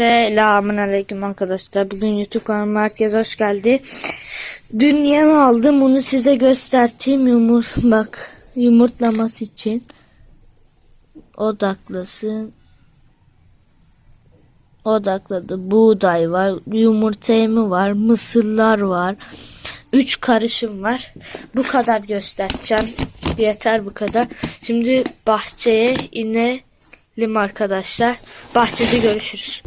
Selamun aleyküm arkadaşlar. Bugün YouTube kanalıma herkes hoş geldi. Dün yem aldım. Bunu size göstereyim. Yumur bak yumurtlaması için. Odaklasın. Odakladı. Buğday var. Yumurta var. Mısırlar var. Üç karışım var. Bu kadar göstereceğim. Yeter bu kadar. Şimdi bahçeye inelim arkadaşlar. Bahçede görüşürüz.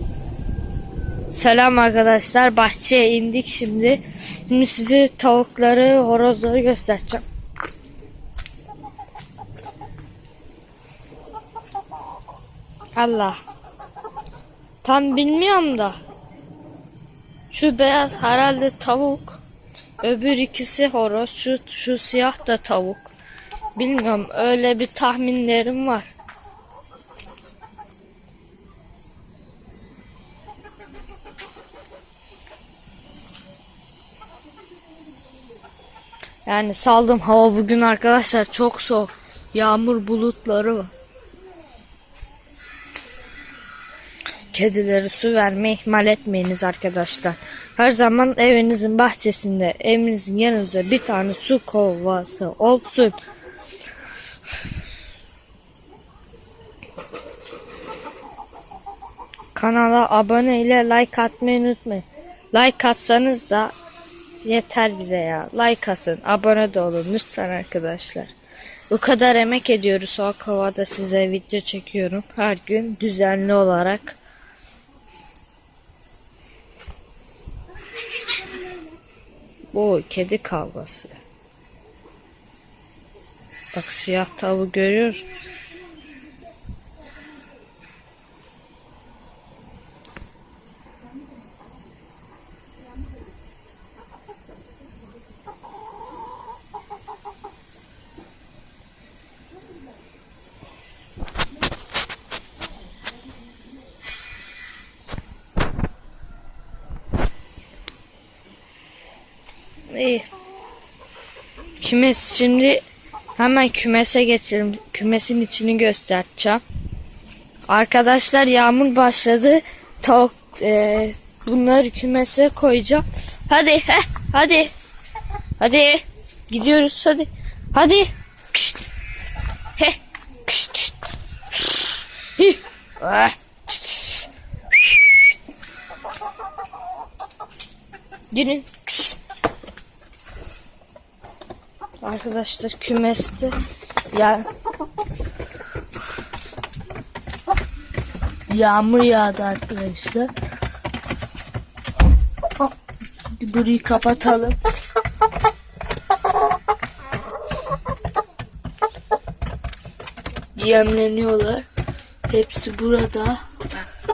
Selam arkadaşlar. Bahçeye indik şimdi. Şimdi size tavukları, horozları göstereceğim. Allah. Tam bilmiyorum da. Şu beyaz herhalde tavuk. Öbür ikisi horoz. Şu, şu siyah da tavuk. Bilmiyorum öyle bir tahminlerim var. Yani saldım hava bugün arkadaşlar çok soğuk. Yağmur bulutları var. Kedilere su vermeyi ihmal etmeyiniz arkadaşlar. Her zaman evinizin bahçesinde, evinizin yanınızda bir tane su kovası olsun. Kanala abone ile like atmayı unutmayın. Like atsanız da yeter bize ya. Like atın, abone de olun lütfen arkadaşlar. Bu kadar emek ediyoruz soğuk havada size video çekiyorum. Her gün düzenli olarak. Bu kedi kavgası. Bak siyah tavuğu görüyoruz. İyi. Kümes şimdi hemen kümese geçelim. Kümesin içini göstereceğim. Arkadaşlar yağmur başladı. Tavuk e, bunları kümese koyacağım. Hadi he, hadi. Hadi. Gidiyoruz hadi. Hadi. Kışt. He. Kışt, kışt. Hi. Ah. Girin. Kışt. Arkadaşlar kümeste ya yağmur yağdı arkadaşlar. Burayı kapatalım. Yemleniyorlar. Hepsi burada.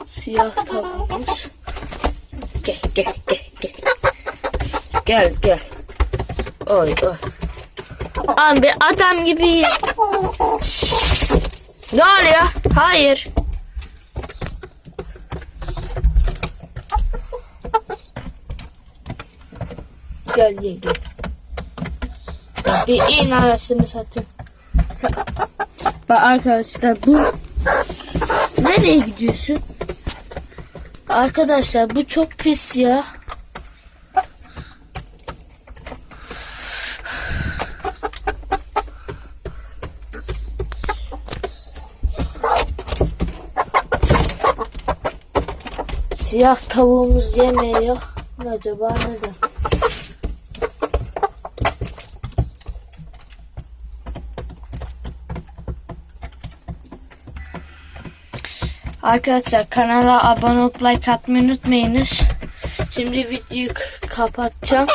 Siyah tavuğumuz. Gel gel gel gel. Gel gel. Oy oy. Abi adam gibi. Ne oluyor? Hayır. Gel ye gel. Bir in arasını satın. Sa- Bak arkadaşlar bu nereye gidiyorsun? Arkadaşlar bu çok pis ya. Siyah tavuğumuz yemiyor. Acaba neden? Arkadaşlar kanala abone olup like atmayı unutmayınız. Şimdi videoyu kapatacağım.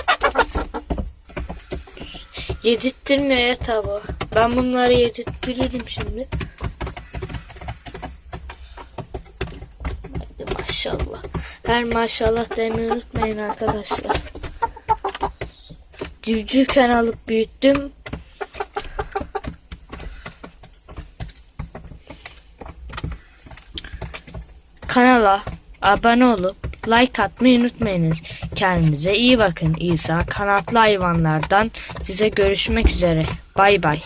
Yedirttirmiyor ya tavuğu. Ben bunları yedirttiririm şimdi. Hadi maşallah. Her maşallah demeyi unutmayın arkadaşlar. Civcivken alıp büyüttüm. Kanala abone olup like atmayı unutmayınız. Kendinize iyi bakın. İsa kanatlı hayvanlardan size görüşmek üzere. Bay bay.